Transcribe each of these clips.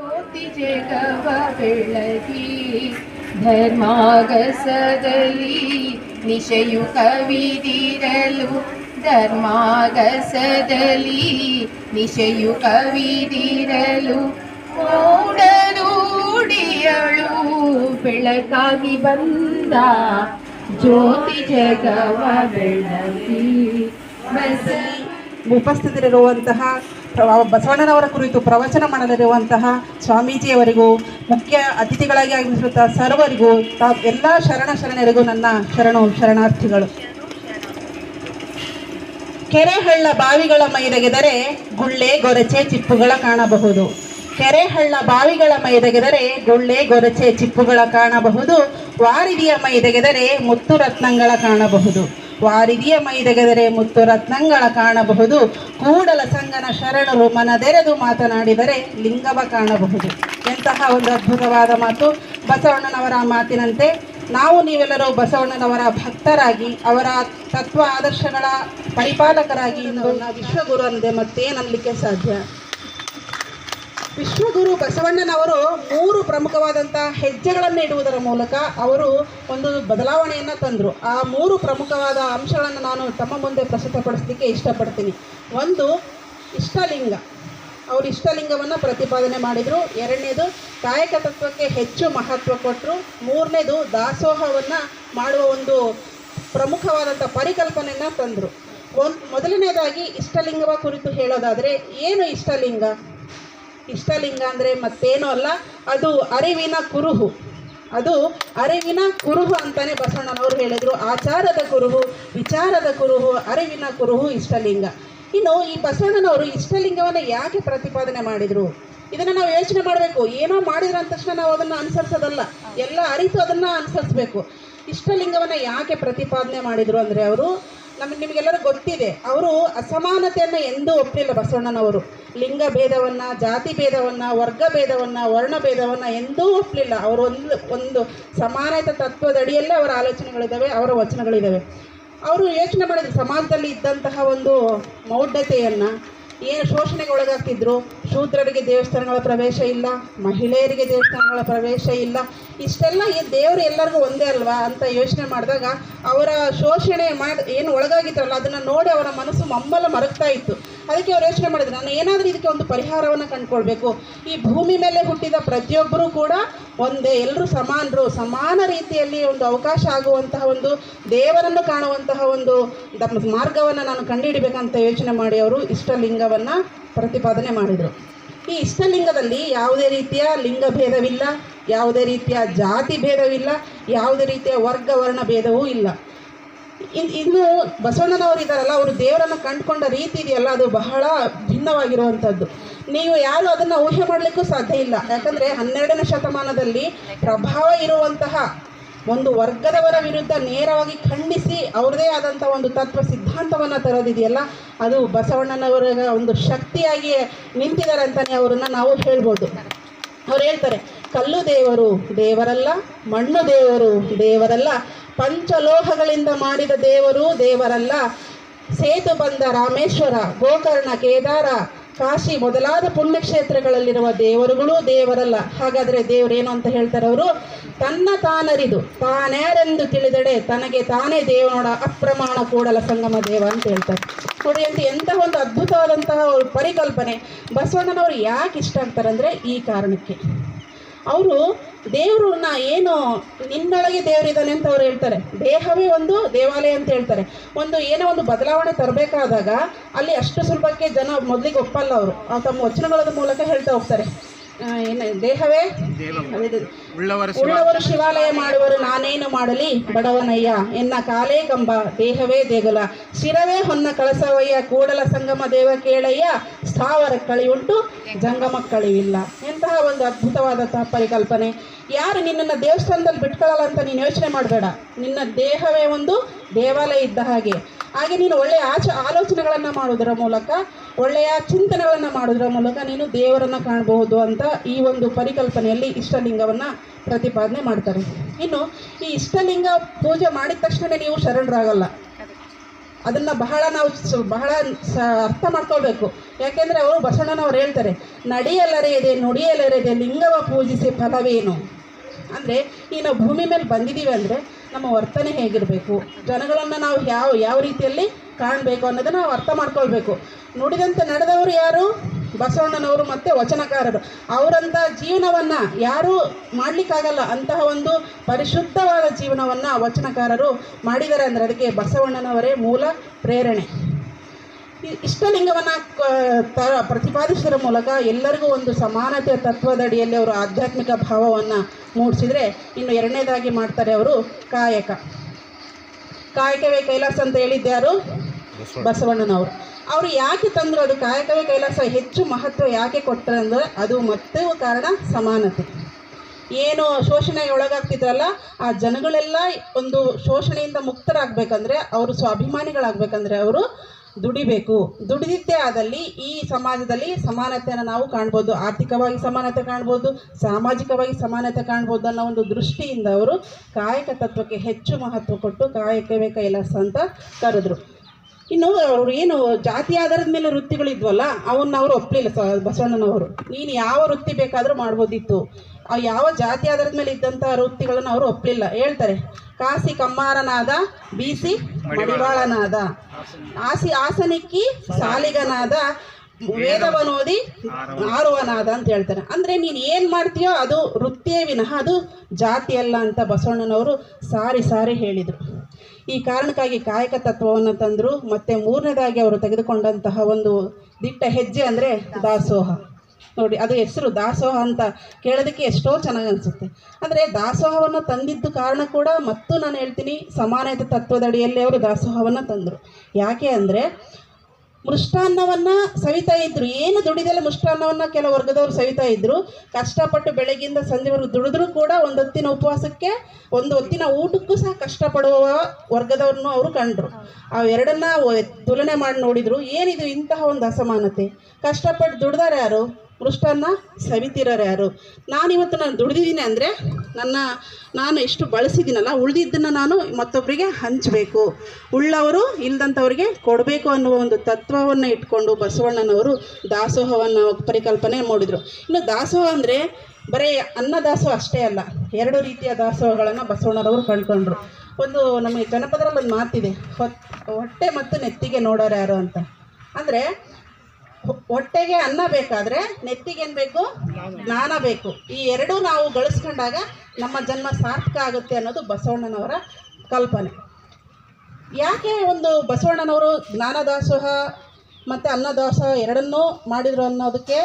ಜ್ಯೋತಿ ಜಗವ ಬೆಳಗಿ ಧರ್ಮಾಗಸದಲ್ಲಿ ನಿಶಯು ಕವಿದಿರಲು ಧರ್ಮಾಗಸದಲ್ಲಿ ನಿಶಯು ಕವಿದಿರಲು ಮೂಡರೂಡಿಯಳು ಬೆಳಕಾಗಿ ಬಂದ ಜ್ಯೋತಿ ಜಗವ ಬೆಳಗಿ ಬಸ ಉಪಸ್ಥಿತರಿರುವಂತಹ ಬಸವಣ್ಣನವರ ಕುರಿತು ಪ್ರವಚನ ಮಾಡಲಿರುವಂತಹ ಸ್ವಾಮೀಜಿಯವರಿಗೂ, ಮುಖ್ಯ ಅತಿಥಿಗಳಾಗಿ ಆಗಮಿಸಿರುವಂತಹ ಸರ್ವರಿಗೂ ತಾ ಎಲ್ಲ ಶರಣ ಶರಣರಿಗೂ ನನ್ನ ಶರಣು ಶರಣಾರ್ಥಿಗಳು. ಕೆರೆಹಳ್ಳ ಬಾವಿಗಳ ಮೈದಗೆದರೆ ಗುಳ್ಳೆ ಗೊರಚೆ ಚಿಪ್ಪುಗಳ ಕಾಣಬಹುದು. ಕೆರೆಹಳ್ಳ ಬಾವಿಗಳ ಮೈದಗೆದರೆ ಗುಳ್ಳೆ ಗೊರಚೆ ಚಿಪ್ಪುಗಳ ಕಾಣಬಹುದು. ವಾರಿದಿಯ ಮೈದಗೆದರೆ ಮುತ್ತು ರತ್ನಗಳ ಕಾಣಬಹುದು. ವಾರಿದಿಯ ಮೈದಗೆದರೆ ಮುತ್ತು ರತ್ನಂಗಳ ಕಾಣಬಹುದು. ಕೂಡಲ ಸಂಗನ ಶರಣರು ಮನದೆರೆದು ಮಾತನಾಡಿದರೆ ಲಿಂಗವ ಕಾಣಬಹುದು. ಎಂತಹ ಒಂದು ಅದ್ಭುತವಾದ ಮಾತು. ಬಸವಣ್ಣನವರ ಮಾತಿನಂತೆ ನಾವು ನೀವೆಲ್ಲರೂ ಬಸವಣ್ಣನವರ ಭಕ್ತರಾಗಿ, ಅವರ ತತ್ವ ಆದರ್ಶಗಳ ಪರಿಪಾಲಕರಾಗಿ ನಾವು ವಿಶ್ವಗುರು ಅಂದೆ ಮತ್ತೇನಲ್ಲಿಕ್ಕೆ ಸಾಧ್ಯ? ವಿಶ್ವಗುರು ಬಸವಣ್ಣನವರು ಮೂರು ಪ್ರಮುಖವಾದಂಥ ಹೆಜ್ಜೆಗಳನ್ನು ಇಡುವುದರ ಮೂಲಕ ಅವರು ಒಂದು ಬದಲಾವಣೆಯನ್ನು ತಂದರು. ಆ ಮೂರು ಪ್ರಮುಖವಾದ ಅಂಶಗಳನ್ನು ನಾನು ತಮ್ಮ ಮುಂದೆ ಪ್ರಸ್ತುತಪಡಿಸಲಿಕ್ಕೆ ಇಷ್ಟಪಡ್ತೀನಿ. ಒಂದು, ಇಷ್ಟಲಿಂಗ. ಅವರು ಇಷ್ಟಲಿಂಗವನ್ನು ಪ್ರತಿಪಾದನೆ ಮಾಡಿದರು. ಎರಡನೇದು, ಕಾಯಕ ತತ್ವಕ್ಕೆ ಹೆಚ್ಚು ಮಹತ್ವ ಕೊಟ್ಟರು ಮೂರನೇದು, ದಾಸೋಹವನ್ನು ಮಾಡುವ ಒಂದು ಪ್ರಮುಖವಾದಂಥ ಪರಿಕಲ್ಪನೆಯನ್ನು ತಂದರು. ಒಂದು ಮೊದಲನೇದಾಗಿ ಇಷ್ಟಲಿಂಗವ ಕುರಿತು ಹೇಳೋದಾದರೆ, ಏನು ಇಷ್ಟಲಿಂಗ? ಇಷ್ಟಲಿಂಗ ಅಂದರೆ ಮತ್ತೇನು ಅಲ್ಲ, ಅದು ಅರಿವಿನ ಕುರುಹು. ಅದು ಅರಿವಿನ ಕುರುಹು ಅಂತಾನೆ ಬಸವಣ್ಣನವರು ಹೇಳಿದರು. ಆಚಾರದ ಕುರುಹು, ವಿಚಾರದ ಕುರುಹು, ಅರಿವಿನ ಕುರುಹು, ಇಷ್ಟಲಿಂಗ. ಇನ್ನು ಈ ಬಸವಣ್ಣನವರು ಇಷ್ಟಲಿಂಗವನ್ನು ಯಾಕೆ ಪ್ರತಿಪಾದನೆ ಮಾಡಿದರು? ಇದನ್ನು ನಾವು ಯೋಚನೆ ಮಾಡಬೇಕು. ಏನೋ ಮಾಡಿದ್ರ ಅಂದ ತಕ್ಷಣ ನಾವು ಅದನ್ನು ಅನುಸರಿಸೋದಲ್ಲ. ಎಲ್ಲ ಅರಿತು ಅದನ್ನು ಅನುಸರಿಸಬೇಕು. ಇಷ್ಟಲಿಂಗವನ್ನು ಯಾಕೆ ಪ್ರತಿಪಾದನೆ ಮಾಡಿದರು ಅಂದರೆ ಅವರು ನಮಗೆ ನಿಮಗೆಲ್ಲರೂ ಗೊತ್ತಿದೆ. ಅವರು ಅಸಮಾನತೆಯನ್ನು ಎಂದೂ ಒಪ್ಪಲಿಲ್ಲ ಬಸವಣ್ಣನವರು. ಲಿಂಗ ಭೇದವನ್ನು, ಜಾತಿ ಭೇದವನ್ನು, ವರ್ಗ ಭೇದವನ್ನು, ವರ್ಣ ಭೇದವನ್ನು ಎಂದೂ ಒಪ್ಪಲಿಲ್ಲ ಅವರು ಒಂದು ಒಂದು ಸಮಾನತೆ ತತ್ವದಡಿಯಲ್ಲೇ ಅವರ ಆಲೋಚನೆಗಳಿದ್ದಾವೆ, ಅವರ ವಚನಗಳಿದ್ದಾವೆ. ಅವರು ಯೋಚನೆ ಮಾಡಿದ್ರು. ಸಮಾಜದಲ್ಲಿ ಇದ್ದಂತಹ ಒಂದು ಮೌಢ್ಯತೆಯನ್ನು, ಏನು ಶೋಷಣೆಗೆ ಒಳಗಾಗ್ತಿದ್ರು ಶೂದ್ರರಿಗೆ ದೇವಸ್ಥಾನಗಳ ಪ್ರವೇಶ ಇಲ್ಲ, ಮಹಿಳೆಯರಿಗೆ ದೇವಸ್ಥಾನಗಳ ಪ್ರವೇಶ ಇಲ್ಲ. ಇಷ್ಟೆಲ್ಲ ಈ ದೇವರು ಎಲ್ಲರಿಗೂ ಒಂದೇ ಅಲ್ವಾ ಅಂತ ಯೋಚನೆ ಮಾಡಿದಾಗ ಅವರ ಶೋಷಣೆ ಮಾಡಿ, ಏನು ಒಳಗಾಗಿದ್ರಲ್ಲ ಅದನ್ನು ನೋಡಿ ಅವರ ಮನಸ್ಸು ಮಮ್ಮಲ ಮರಗ್ತಾ ಇತ್ತು. ಅದಕ್ಕೆ ಅವ್ರು ಯೋಚನೆ ಮಾಡಿದ್ರು, ನಾನು ಏನಾದರೂ ಇದಕ್ಕೆ ಒಂದು ಪರಿಹಾರವನ್ನು ಕಂಡುಕೊಳ್ಬೇಕು. ಈ ಭೂಮಿ ಮೇಲೆ ಹುಟ್ಟಿದ ಪ್ರತಿಯೊಬ್ಬರೂ ಕೂಡ ಒಂದೇ ಎಲ್ಲರೂ ಸಮಾನರು. ಸಮಾನ ರೀತಿಯಲ್ಲಿ ಒಂದು ಅವಕಾಶ ಆಗುವಂತಹ ಒಂದು ದೇವರನ್ನು ಕಾಣುವಂತಹ ಒಂದು ಮಾರ್ಗವನ್ನು ನಾನು ಕಂಡುಹಿಡಬೇಕಂತ ಯೋಚನೆ ಮಾಡಿ ಅವರು ಇಷ್ಟಲಿಂಗವನ್ನು ಪ್ರತಿಪಾದನೆ ಮಾಡಿದರು. ಈ ಇಷ್ಟಲಿಂಗದಲ್ಲಿ ಯಾವುದೇ ರೀತಿಯ ಲಿಂಗ ಭೇದವಿಲ್ಲ, ಯಾವುದೇ ರೀತಿಯ ಜಾತಿ ಭೇದವಿಲ್ಲ, ಯಾವುದೇ ರೀತಿಯ ವರ್ಗ ವರ್ಣ ಭೇದವೂ ಇಲ್ಲ. ಇನ್- ಇನ್ನು ಬಸವಣ್ಣನವರು ಇದ್ದಾರಲ್ಲ, ಅವರು ದೇವರನ್ನು ಕಂಡುಕೊಂಡ ರೀತಿ ಇದೆಯಲ್ಲ, ಅದು ಬಹಳ ಭಿನ್ನವಾಗಿರುವಂಥದ್ದು. ನೀವು ಯಾರು ಅದನ್ನು ಊಹೆ ಮಾಡಲಿಕ್ಕೂ ಸಾಧ್ಯ ಇಲ್ಲ. ಯಾಕಂದರೆ ಹನ್ನೆರಡನೇ ಶತಮಾನದಲ್ಲಿ ಪ್ರಭಾವ ಇರುವಂತಹ ಒಂದು ವರ್ಗದವರ ವಿರುದ್ಧ ನೇರವಾಗಿ ಖಂಡಿಸಿ ಅವ್ರದೇ ಆದಂಥ ಒಂದು ತತ್ವ ಸಿದ್ಧಾಂತವನ್ನು ತರೋದಿದೆಯಲ್ಲ, ಅದು ಬಸವಣ್ಣನವರ ಒಂದು ಶಕ್ತಿಯಾಗಿ ನಿಂತಿದ್ದಾರೆ ಅಂತಲೇ ಅವರನ್ನು ನಾವು ಹೇಳ್ಬೋದು. ಅವ್ರು ಹೇಳ್ತಾರೆ, ಕಲ್ಲು ದೇವರು ದೇವರಲ್ಲ, ಮಣ್ಣು ದೇವರು ದೇವರಲ್ಲ, ಪಂಚಲೋಹಗಳಿಂದ ಮಾಡಿದ ದೇವರು ದೇವರಲ್ಲ, ಸೇತು ಬಂದ ರಾಮೇಶ್ವರ, ಗೋಕರ್ಣ, ಕೇದಾರ ಕಾಶಿ ಮೊದಲಾದ ಪುಣ್ಯಕ್ಷೇತ್ರಗಳಲ್ಲಿರುವ ದೇವರುಗಳು ದೇವರಲ್ಲ. ಹಾಗಾದರೆ ದೇವರೇನು ಅಂತ ಹೇಳ್ತಾರೆ ಅವರು? ತನ್ನ ತಾನರಿದು. ತಾನ್ಯಾರೆಂದು ತಿಳಿದಡೆ ತನಗೆ ತಾನೇ ದೇವನೋಡ ಅಪ್ರಮಾಣ ಕೂಡಲ ಸಂಗಮ ದೇವ ಅಂತ ಹೇಳ್ತಾರೆ. ನೋಡಿ ಅಂತ ಎಂತಹ ಒಂದು ಅದ್ಭುತವಾದಂತಹ ಪರಿಕಲ್ಪನೆ. ಬಸವಣ್ಣನವರು ಯಾಕೆ ಇಷ್ಟ ಆಗ್ತಾರೆ ಅಂದರೆ ಈ ಕಾರಣಕ್ಕೆ. ಅವರು ದೇವ್ರನ್ನ ಏನು ನಿನ್ನೊಳಗೆ ದೇವರಿದ್ದಾನೆ ಅಂತ ಅವ್ರು ಹೇಳ್ತಾರೆ. ದೇಹವೇ ಒಂದು ದೇವಾಲಯ ಅಂತ ಹೇಳ್ತಾರೆ. ಒಂದು ಏನೋ ಒಂದು ಬದಲಾವಣೆ ತರಬೇಕಾದಾಗ ಅಲ್ಲಿ ಅಷ್ಟು ಸುಲಭಕ್ಕೆ ಜನ ಮೊದಲಿಗೆ ಒಪ್ಪಲ್ಲ ಅವರು. ತಮ್ಮ ವಚನಗಳ ಮೂಲಕ ಹೇಳ್ತಾ ಹೋಗ್ತಾರೆ. ಏನು ದೇಹವೇ? ಉಳ್ಳವರು ಶಿವಾಲಯ. ಮಾಡುವರು ನಾನೇನು ಮಾಡಲಿ? ಬಡವನಯ್ಯ ಎನ್ನ ಕಾಲೇ ಕಂಬ ದೇಹವೇ ದೇಗುಲ. ಶಿರವೇ ಹೊನ್ನ ಕಳಸವಯ್ಯ ಕೂಡಲ ಸಂಗಮ ದೇವ ಕೇಳಯ್ಯ ಸ್ಥಾವರ ಕಳಿಯುಂಟು ಜಂಗಮ ಕಳಿವಿಲ್ಲ. ಎಂತಹ ಒಂದು ಅದ್ಭುತವಾದಂತಹ ಪರಿಕಲ್ಪನೆ. ಯಾರು ನಿನ್ನನ್ನು ದೇವಸ್ಥಾನದಲ್ಲಿ ಬಿಟ್ಕೊಳ್ಳಲ್ಲ ಅಂತ ನೀನು ಯೋಚನೆ ಮಾಡಬೇಡ. ನಿನ್ನ ದೇಹವೇ ಒಂದು ದೇವಾಲಯ ಇದ್ದ ಹಾಗೆ. ಹಾಗೆ ನೀನು ಒಳ್ಳೆಯ ಆಚ ಆಲೋಚನೆಗಳನ್ನು ಮಾಡೋದರ ಮೂಲಕ ಒಳ್ಳೆಯ ಚಿಂತನೆಗಳನ್ನು ಮಾಡೋದ್ರ ಮೂಲಕ ನೀನು ದೇವರನ್ನು ಕಾಣಬಹುದು ಅಂತ ಈ ಒಂದು ಪರಿಕಲ್ಪನೆಯಲ್ಲಿ ಇಷ್ಟಲಿಂಗವನ್ನು ಪ್ರತಿಪಾದನೆ ಮಾಡ್ತಾರೆ. ಇನ್ನು ಈ ಇಷ್ಟಲಿಂಗ ಪೂಜೆ ಮಾಡಿದ ತಕ್ಷಣ ನೀವು ಶರಣರಾಗಲ್ಲ. ಅದನ್ನು ಬಹಳ ನಾವು ಬಹಳ ಸ, ಅರ್ಥ ಮಾಡ್ಕೊಳ್ಬೇಕು. ಯಾಕೆಂದರೆ ಅವರು ಬಸವಣ್ಣನವ್ರು ಹೇಳ್ತಾರೆ ನಡೆಯಲರೇ ಇದೆ ನುಡಿಯಲರೇ ಇದೆ ಲಿಂಗವ ಪೂಜಿಸಿ ಫಲವೇನು? ಅಂದರೆ ಈ ನಾವು ಭೂಮಿ ಮೇಲೆ ಬಂದಿದ್ದೀವಿ ಅಂದರೆ ನಮ್ಮ ವರ್ತನೆ ಹೇಗಿರಬೇಕು? ಜನಗಳನ್ನು ನಾವು ಯಾವ ಯಾವ ರೀತಿಯಲ್ಲಿ ಕಾಣಬೇಕು ಅನ್ನೋದನ್ನು ನಾವು ಅರ್ಥ ಮಾಡ್ಕೊಳ್ಬೇಕು. ನುಡಿದಂತೆ ನಡೆದವರು ಯಾರು? ಬಸವಣ್ಣನವರು ಮತ್ತು ವಚನಕಾರರು. ಅವರಂಥ ಜೀವನವನ್ನು ಯಾರೂ ಮಾಡಲಿಕ್ಕಾಗಲ್ಲ. ಅಂತಹ ಒಂದು ಪರಿಶುದ್ಧವಾದ ಜೀವನವನ್ನು ವಚನಕಾರರು ಮಾಡಿದ್ದಾರೆ ಅಂದರೆ ಅದಕ್ಕೆ ಬಸವಣ್ಣನವರೇ ಮೂಲ ಪ್ರೇರಣೆ. ಇಷ್ಟಲಿಂಗವನ್ನು ತ ಪ್ರತಿಪಾದಿಸೋದ್ರ ಮೂಲಕ ಎಲ್ಲರಿಗೂ ಒಂದು ಸಮಾನತೆಯ ತತ್ವದಡಿಯಲ್ಲಿ ಅವರು ಆಧ್ಯಾತ್ಮಿಕ ಭಾವವನ್ನು ಮೂಡಿಸಿದರೆ ಇನ್ನು ಎರಡನೇದಾಗಿ ಮಾಡ್ತಾರೆ ಅವರು ಕಾಯಕ. ಕಾಯಕವೇ ಕೈಲಾಸ ಅಂತ ಹೇಳಿದ್ದ್ಯಾರು ಬಸವಣ್ಣನವರು. ಅವರು ಯಾಕೆ ತಂದರು ಅದು ಕಾಯಕವೇ ಕೈಲಾಸ, ಹೆಚ್ಚು ಮಹತ್ವ ಯಾಕೆ ಕೊಟ್ಟರೆ ಅಂದರೆ ಅದು ಮತ್ತೆ ಕಾರಣ ಸಮಾನತೆ. ಏನು ಶೋಷಣೆ ಒಳಗಾಗ್ತಿದ್ರಲ್ಲ ಆ ಜನಗಳೆಲ್ಲ ಒಂದು ಶೋಷಣೆಯಿಂದ ಮುಕ್ತರಾಗಬೇಕಂದ್ರೆ, ಅವರು ಸ್ವಾಭಿಮಾನಿಗಳಾಗಬೇಕಂದ್ರೆ ಅವರು ದುಡಿಬೇಕು. ದುಡಿದಿದ್ದೇ ಆದಲ್ಲಿ ಈ ಸಮಾಜದಲ್ಲಿ ಸಮಾನತೆಯನ್ನು ನಾವು ಕಾಣ್ಬೋದು, ಆರ್ಥಿಕವಾಗಿ ಸಮಾನತೆ ಕಾಣ್ಬೋದು, ಸಾಮಾಜಿಕವಾಗಿ ಸಮಾನತೆ ಕಾಣ್ಬೋದು ಅನ್ನೋ ಒಂದು ದೃಷ್ಟಿಯಿಂದ ಅವರು ಕಾಯಕ ತತ್ವಕ್ಕೆ ಹೆಚ್ಚು ಮಹತ್ವ ಕೊಟ್ಟು ಕಾಯಕವೇ ಕೈಲಾಸ ಅಂತ ಕರೆದ್ರು. ಇನ್ನು ಅವ್ರು ಏನು ಜಾತಿ ಆಧಾರದ ಮೇಲೆ ವೃತ್ತಿಗಳಿದ್ವಲ್ಲ ಅವನ್ನ ಅವರು ಒಪ್ಪಲಿಲ್ಲ ಸ, ಬಸವಣ್ಣನವರು. ನೀನು ಯಾವ ವೃತ್ತಿ ಬೇಕಾದರೂ ಮಾಡ್ಬೋದಿತ್ತು. ಯಾವ ಜಾತಿ ಆಧಾರದ ಮೇಲೆ ಇದ್ದಂಥ ವೃತ್ತಿಗಳನ್ನು ಅವರು ಒಪ್ಪಲಿಲ್ಲ ಹೇಳ್ತಾರೆ, ಕಾಸಿ ಕಮ್ಮಾರನಾದ, ಬೀಸಿ ಮಡಿವಾಳನಾದ. ಆಸಿ, ಆಸನಿಕ್ಕಿ ಸಾಲಿಗನಾದ, ವೇದವನೋದಿ ಆರುವನಾದ ಅಂತ ಹೇಳ್ತಾರೆ. ಅಂದರೆ ನೀನು ಏನು ಮಾಡ್ತೀಯೋ ಅದು ವೃತ್ತಿಯೇ ವಿನಃ, ಅದು ಜಾತಿ ಅಲ್ಲ ಅಂತ ಬಸವಣ್ಣನವರು ಸಾರಿ ಸಾರಿ ಹೇಳಿದರು. ಈ ಕಾರಣಕ್ಕಾಗಿ ಕಾಯಕ ತತ್ವವನ್ನು ತಂದರು, ಮತ್ತು ಮೂರನೇದಾಗಿ ಅವರು ತೆಗೆದುಕೊಂಡಂತಹ ಒಂದು ದಿಟ್ಟ ಹೆಜ್ಜೆ ಅಂದರೆ ದಾಸೋಹ. ನೋಡಿ, ಅದು ಹೆಸರು ದಾಸೋಹ ಅಂತ ಕೇಳೋದಕ್ಕೆ ಎಷ್ಟೋ ಚೆನ್ನಾಗಿ ಅನಿಸುತ್ತೆ. ಆದರೆ ದಾಸೋಹವನ್ನು ತಂದಿದ್ದು ಕಾರಣ ಕೂಡ ಮತ್ತು ನಾನು ಹೇಳ್ತೀನಿ, ಸಮಾನತೆ ತತ್ವದಡಿಯಲ್ಲಿ ಅವರು ದಾಸೋಹವನ್ನು ತಂದರು. ಯಾಕೆ ಅಂದರೆ ಮೃಷ್ಟಾನ್ನವನ್ನು ಸವಿತಾ ಇದ್ರು. ಏನು ದುಡಿದೆಲ್ಲ ಮೃಷ್ಟಾನ್ನವನ್ನ ಕೆಲವು ವರ್ಗದವರು ಸವಿತಾ ಇದ್ರು. ಕಷ್ಟಪಟ್ಟು ಬೆಳಗ್ಗಿಂದ ಸಂಜೆವರೆಗೂ ದುಡಿದ್ರೂ ಕೂಡ ಒಂದು ಹೊತ್ತಿನ ಉಪವಾಸಕ್ಕೆ, ಒಂದು ಹೊತ್ತಿನ ಊಟಕ್ಕೂ ಸಹ ಕಷ್ಟಪಡುವ ವರ್ಗದವ್ರನ್ನು ಅವರು ಕಂಡ್ರು. ಎರಡನ್ನ ತುಲನೆ ಮಾಡಿ ನೋಡಿದ್ರು. ಏನಿದು ಇಂತಹ ಒಂದು ಅಸಮಾನತೆ? ಕಷ್ಟಪಟ್ಟು ದುಡ್ದಾರೆ ಯಾರು? ಮೃಷ್ಟಾನ್ನ ಸವಿತಿರೋರು ಯಾರು? ನಾನಿವತ್ತು ನಾನು ದುಡಿದಿದ್ದೀನಿ ಅಂದರೆ ನನ್ನ, ನಾನು ಇಷ್ಟು ಬಳಸಿದ್ದೀನಲ್ಲ, ಉಳಿದಿದ್ದನ್ನು ನಾನು ಮತ್ತೊಬ್ಬರಿಗೆ ಹಂಚಬೇಕು. ಉಳ್ಳವರು ಇಲ್ಲದಂಥವ್ರಿಗೆ ಕೊಡಬೇಕು ಅನ್ನುವ ಒಂದು ತತ್ವವನ್ನು ಇಟ್ಕೊಂಡು ಬಸವಣ್ಣನವರು ದಾಸೋಹವನ್ನು ಪರಿಕಲ್ಪನೆ ಮಾಡಿದರು. ಇನ್ನು ದಾಸೋಹ ಅಂದರೆ ಬರೀ ಅನ್ನ ದಾಸೋಹ ಅಷ್ಟೇ ಅಲ್ಲ, ಎರಡು ರೀತಿಯ ದಾಸೋಹಗಳನ್ನು ಬಸವಣ್ಣನವರು ಕಂಡುಕೊಂಡ್ರು. ಒಂದು ನಮಗೆ ಜನಪದರಲ್ಲಿ ಒಂದು ಮಾತಿದೆ ಹೊಟ್ಟೆ ಮತ್ತು ನೆತ್ತಿಗೆ ನೋಡೋರು ಯಾರು ಅಂತ. ಅಂದರೆ ಹೊಟ್ಟೆಗೆ ಅನ್ನ ಬೇಕಾದರೆ ನೆತ್ತಿಗೆ ಏನು ಬೇಕು? ಜ್ಞಾನ ಬೇಕು. ಈ ಎರಡೂ ನಾವು ಗಳಿಸ್ಕೊಂಡಾಗ ನಮ್ಮ ಜನ್ಮ ಸಾರ್ಥಕ ಆಗುತ್ತೆ ಅನ್ನೋದು ಬಸವಣ್ಣನವರ ಕಲ್ಪನೆ. ಯಾಕೆ ಒಂದು ಬಸವಣ್ಣನವರು ಜ್ಞಾನದಾಸೋಹ ಮತ್ತು ಅನ್ನದಾಸೋಹ ಎರಡನ್ನೂ ಮಾಡಿದರು ಅನ್ನೋದಕ್ಕೆ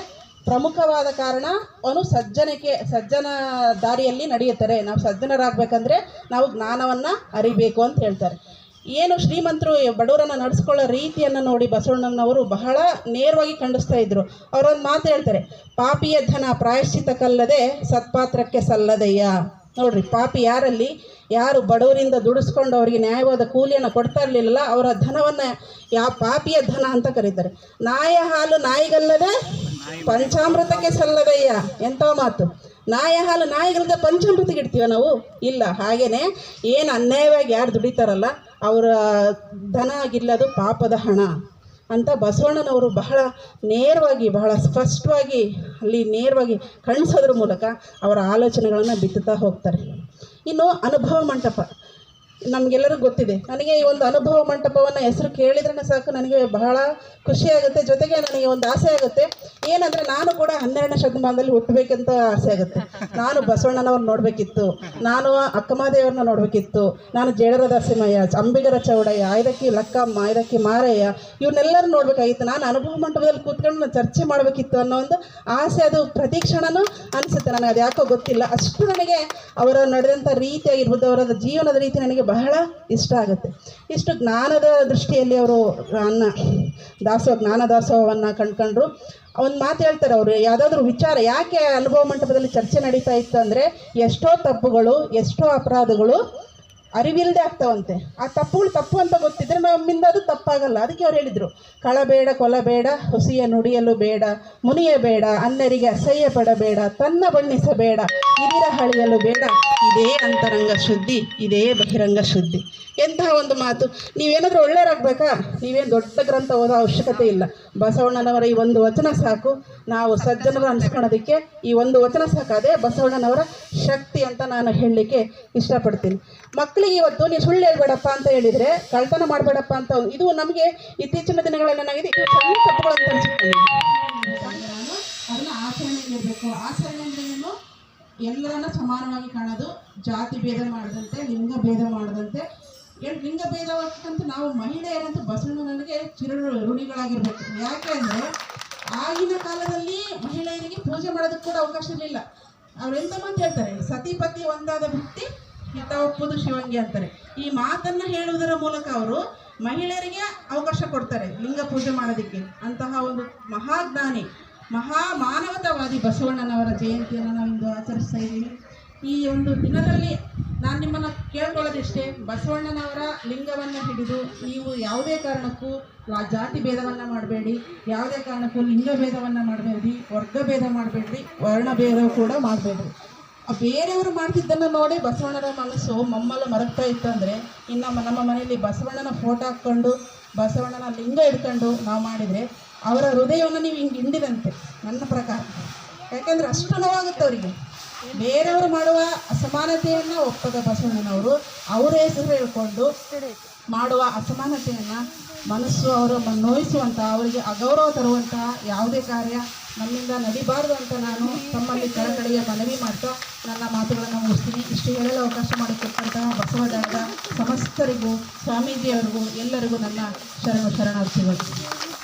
ಪ್ರಮುಖವಾದ ಕಾರಣ ಅವನು ಸಜ್ಜನಕ್ಕೆ ಸಜ್ಜನ ದಾರಿಯಲ್ಲಿ ನಡೆಯುತ್ತಾರೆ. ನಾವು ಸಜ್ಜನರಾಗಬೇಕಂದ್ರೆ ನಾವು ಜ್ಞಾನವನ್ನು ಅರಿಬೇಕು ಅಂತ ಹೇಳ್ತಾರೆ. ಏನು ಶ್ರೀಮಂತರು ಬಡವರನ್ನು ನಡೆಸ್ಕೊಳ್ಳೋ ರೀತಿಯನ್ನು ನೋಡಿ ಬಸವಣ್ಣನವರು ಬಹಳ ನೇರವಾಗಿ ಖಂಡಿಸ್ತಾ ಇದ್ರು. ಅವರೊಂದು ಮಾತು ಹೇಳ್ತಾರೆ, ಪಾಪಿಯ ಧನ ಪ್ರಾಯಶ್ಚಿತಕ್ಕಲ್ಲದೆ ಸತ್ಪಾತ್ರಕ್ಕೆ ಸಲ್ಲದಯ್ಯ ನೋಡ್ರಿ, ಪಾಪಿ ಯಾರಲ್ಲಿ? ಯಾರು ಬಡವರಿಂದ ದುಡಿಸ್ಕೊಂಡು ಅವರಿಗೆ ನ್ಯಾಯವಾದ ಕೂಲಿಯನ್ನು ಕೊಡ್ತಾ ಇರಲಿಲ್ಲ ಅವರ ಧನವನ್ನು ಯಾವ ಪಾಪಿಯ ಧನ ಅಂತ ಕರೀತಾರೆ. ನಾಯ ಹಾಲು ನಾಯಿಗಲ್ಲದೆ ಪಂಚಾಮೃತಕ್ಕೆ ಸಲ್ಲದಯ್ಯ ಎಂಥ ಮಾತು. ನಾಯ ಹಾಲು ನಾಯಿಗಲ್ಲದೆ ಪಂಚಾಮೃತಕ್ಕೆ ಇಡ್ತೀವ ನಾವು? ಇಲ್ಲ, ಹಾಗೇನೆ, ಏನು ಅನ್ಯಾಯವಾಗಿ ಯಾರು ದುಡಿತಾರಲ್ಲ ಅವರ ಧನ ಆಗಿಲ್ಲದು ಪಾಪದ ಹಣ ಅಂತ ಬಸವಣ್ಣನವರು ಬಹಳ ನೇರವಾಗಿ, ಬಹಳ ಸ್ಪಷ್ಟವಾಗಿ, ಅಲ್ಲಿ ನೇರವಾಗಿ ಕಣಿಸೋದ್ರ ಮೂಲಕ ಅವರ ಆಲೋಚನೆಗಳನ್ನು ಬಿತ್ತುತ್ತಾ ಹೋಗ್ತಾರೆ. ಇನ್ನು ಅನುಭವ ಮಂಟಪ. ನಮಗೆಲ್ಲರಿಗೂ ಗೊತ್ತಿದೆ. ನನಗೆ ಈ ಒಂದು ಅನುಭವ ಮಂಟಪವನ್ನು ಹೆಸರು ಕೇಳಿದ್ರೆ ಸಾಕು. ನನಗೆ ಬಹಳ ಖುಷಿಯಾಗುತ್ತೆ ಜೊತೆಗೆ ನನಗೆ ಒಂದು ಆಸೆ ಆಗುತ್ತೆ. ಏನಂದರೆ ನಾನು ಕೂಡ ಹನ್ನೆರಡನೇ ಶತಮಾನದಲ್ಲಿ ಹುಟ್ಟಬೇಕಂತ ಆಸೆ ಆಗುತ್ತೆ. ನಾನು ಬಸವಣ್ಣನವ್ರು ನೋಡಬೇಕಿತ್ತು. ನಾನು ಅಕ್ಕಮಾದೇವ್ರನ್ನ ನೋಡಬೇಕಿತ್ತು. ನಾನು ಜೇಡರ ದಾಸಿಮಯ್ಯ ಅಂಬಿಗರ ಚೌಡಯ್ಯ, ಆಯ್ದಕ್ಕಿ ಲಕ್ಕಮ್ಮ, ಆಯ್ದಕ್ಕಿ ಮಾರಯ್ಯ ಇವನ್ನೆಲ್ಲರೂ ನೋಡಬೇಕಾಗಿತ್ತು. ನಾನು ಅನುಭವ ಮಂಟಪದಲ್ಲಿ ಕೂತ್ಕೊಂಡು ನಾನು ಚರ್ಚೆ ಮಾಡಬೇಕಿತ್ತು ಅನ್ನೋ ಒಂದು ಆಸೆ, ಅದು ಪ್ರತಿ ಕ್ಷಣನೂ ಅನಿಸುತ್ತೆ. ನನಗೆ ಅದು ಯಾಕೋ ಗೊತ್ತಿಲ್ಲ. ಅಷ್ಟು ನನಗೆ ಅವರ ನಡೆದಂಥ ರೀತಿಯಾಗಿರ್ಬೋದು, ಅವರ ಜೀವನದ ರೀತಿ ನನಗೆ ಬಹಳ ಇಷ್ಟ ಆಗುತ್ತೆ. ಇಷ್ಟು ಜ್ಞಾನದ ದೃಷ್ಟಿಯಲ್ಲಿ ಅವರು ಅನ್ನ ದಾಸೋಹ ಜ್ಞಾನ ದಾಸೋಹವನ್ನು ಕಂಡ್ಕೊಂಡ್ರು. ಒಂದು ಮಾತು ಹೇಳ್ತಾರೆ ಅವರು, ಯಾವುದಾದ್ರೂ ವಿಚಾರ ಯಾಕೆ ಅನುಭವ ಮಂಟಪದಲ್ಲಿ ಚರ್ಚೆ ನಡೀತಾ ಇತ್ತು ಅಂದರೆ ಎಷ್ಟೋ ತಪ್ಪುಗಳು, ಎಷ್ಟೋ ಅಪರಾಧಗಳು ಅರಿವಿಲ್ಲದೆ ಆಗ್ತಾವಂತೆ. ಆ ತಪ್ಪುಗಳು ತಪ್ಪು ಅಂತ ಗೊತ್ತಿದ್ರೆ ನಮ್ಮಿಂದ ಅದು ತಪ್ಪಾಗಲ್ಲ. ಅದಕ್ಕೆ ಅವ್ರು ಹೇಳಿದರು ಕಳಬೇಡ ಕೊಲಬೇಡ ಹುಸಿಯ ನುಡಿಯಲು ಬೇಡ, ಮುನಿಯ ಬೇಡ ಅನ್ನರಿಗೆ ಅಸಹ್ಯ ಪಡಬೇಡ, ತನ್ನ ಬಣ್ಣಿಸಬೇಡ ಇದಿರ ಹಳಿಯಲು ಬೇಡ, ಇದೇ ಅಂತರಂಗ ಶುದ್ಧಿ, ಇದೇ ಬಹಿರಂಗ ಶುದ್ಧಿ. ಎಂತಹ ಒಂದು ಮಾತು? ನೀವೇನಾದರೂ ಒಳ್ಳೆಯರಾಗಬೇಕಾ? ನೀವೇನು ದೊಡ್ಡ ಗ್ರಂಥ ಓದೋ ಅವಶ್ಯಕತೆ ಇಲ್ಲ. ಬಸವಣ್ಣನವರ ಈ ಒಂದು ವಚನ ಸಾಕು. ನಾವು ಸಜ್ಜನರು ಅನ್ಸ್ಕೊಳ್ಳೋದಕ್ಕೆ ಈ ಒಂದು ವಚನ ಸಾಕು. ಬಸವಣ್ಣನವರ ಶಕ್ತಿ ಅಂತ ನಾನು ಹೇಳಲಿಕ್ಕೆ ಇಷ್ಟಪಡ್ತೀನಿ. ಮಕ್ಕಳಿಗೆ ಇವತ್ತು ನೀವು ಸುಳ್ಳು ಹೇಳ್ಬೇಡಪ್ಪ ಅಂತ ಹೇಳಿದರೆ ಕಳ್ತನ ಮಾಡಬೇಡಪ್ಪ ಅಂತ ಇದು ನಮಗೆ ಇತ್ತೀಚಿನ ದಿನಗಳಲ್ಲಿ ಏನಾಗಿದೆ? ಇದು ಸಣ್ಣ ತಪ್ಪುಗಳು ಅಂತ ಅನ್ಸುತ್ತೆ. ಎಲ್ಲರನ್ನ ಸಮಾನವಾಗಿ ಕಾಣೋದು. ಜಾತಿ ಭೇದ ಮಾಡದಂತೆ, ಲಿಂಗ ಭೇದ ಮಾಡದಂತೆ ಏನ್ ಲಿಂಗ ಭೇದಕ್ಕಂತ ನಾವು ಮಹಿಳೆಯರಂತೂ ಬಸವಣ್ಣನಿಗೆ ಚಿರ ಋಣಿಗಳಾಗಿರ್ಬೇಕು. ಯಾಕೆ ಅಂದ್ರೆ ಆಗಿನ ಕಾಲದಲ್ಲಿ ಮಹಿಳೆಯರಿಗೆ ಪೂಜೆ ಮಾಡೋದಕ್ಕೆ ಕೂಡ ಅವಕಾಶ ಇರಲಿಲ್ಲ. ಅವ್ರು ಎಂತ ಮಾತು ಹೇಳ್ತಾರೆ? ಸತಿಪತಿ ಒಂದಾದ ಭಕ್ತಿ ಹಿತ ಒಪ್ಪುದು ಶಿವಂಗಿ ಅಂತಾರೆ. ಈ ಮಾತನ್ನು ಹೇಳುವುದರ ಮೂಲಕ ಅವರು ಮಹಿಳೆಯರಿಗೆ ಅವಕಾಶ ಕೊಡ್ತಾರೆ ಲಿಂಗ ಪೂಜೆ ಮಾಡೋದಕ್ಕೆ. ಅಂತಹ ಒಂದು ಮಹಾಜ್ಞಾನಿ ಮಹಾ ಮಾನವತಾವಾದಿ ಬಸವಣ್ಣನವರ ಜಯಂತಿಯನ್ನು ನಾವಿಂದು ಆಚರಿಸ್ತಾ ಇದ್ದೀವಿ. ಈ ಒಂದು ದಿನದಲ್ಲಿ ನಾನು ನಿಮ್ಮನ್ನು ಕೇಳ್ಕೊಳ್ಳೋದಿಷ್ಟೇ, ಬಸವಣ್ಣನವರ ಲಿಂಗವನ್ನು ಹಿಡಿದು ನೀವು ಯಾವುದೇ ಕಾರಣಕ್ಕೂ ಜಾತಿ ಭೇದವನ್ನು ಮಾಡಬೇಡಿ, ಯಾವುದೇ ಕಾರಣಕ್ಕೂ ಲಿಂಗ ಭೇದವನ್ನು ಮಾಡಬೇಡಿ, ವರ್ಗ ಭೇದ ಮಾಡಬೇಡ್ರಿ ವರ್ಣ ಭೇದ ಕೂಡ ಮಾಡಬೇಡ್ರಿ ಬೇರೆಯವರು ಮಾಡ್ತಿದ್ದನ್ನು ನೋಡಿ ಬಸವಣ್ಣನ ಮನಸ್ಸು ಮಮ್ಮಲ್ಲ ಮರಗ್ತಾ ಇತ್ತಂದರೆ ಇನ್ನು ನಮ್ಮ ನಮ್ಮ ಮನೆಯಲ್ಲಿ ಬಸವಣ್ಣನ ಫೋಟೋ ಹಾಕ್ಕೊಂಡು, ಬಸವಣ್ಣನ ಲಿಂಗ ಇಟ್ಕೊಂಡು ನಾವು ಮಾಡಿದರೆ, ಅವರ ಹೃದಯವನ್ನು ನೀವು ಹಿಂಗೆ ಹಿಂಡಿದಂತೆ, ನನ್ನ ಪ್ರಕಾರ. ಯಾಕೆಂದ್ರೆ ಅಷ್ಟು ನೋವಾಗುತ್ತೆ ಅವರಿಗೆ. ಬೇರೆಯವರು ಮಾಡುವ ಅಸಮಾನತೆಯನ್ನು ಒಪ್ಪದ ಬಸವಣ್ಣನವರು, ಅವರ ಹೆಸರು ಹೇಳ್ಕೊಂಡು ಮಾಡುವ ಅಸಮಾನತೆಯನ್ನು ಮನಸ್ಸು ಅವರ ನೋಯಿಸುವಂತಹ ಅವರಿಗೆ ಅಗೌರವ ತರುವಂತಹ ಯಾವುದೇ ಕಾರ್ಯ ನಮ್ಮಿಂದ ನಡಿಬಾರದು ಅಂತ ನಾನು ತಮ್ಮಲ್ಲಿ ಕಳಕಳಿಯ ಮನವಿ ಮಾಡ್ತಾ ನನ್ನ ಮಾತುಗಳನ್ನು ಮುಗಿಸ್ತೀನಿ. ಇಷ್ಟು ಹೇಳಲು ಅವಕಾಶ ಮಾಡಿಕೊಟ್ಟಂತಹ ಬಸವದಂಡ ಸಮಸ್ತರಿಗೂ, ಸ್ವಾಮೀಜಿಯವರಿಗೂ, ಎಲ್ಲರಿಗೂ ನನ್ನ ಶರಣ ಶರಣಾರ್ಥಿಗಳು.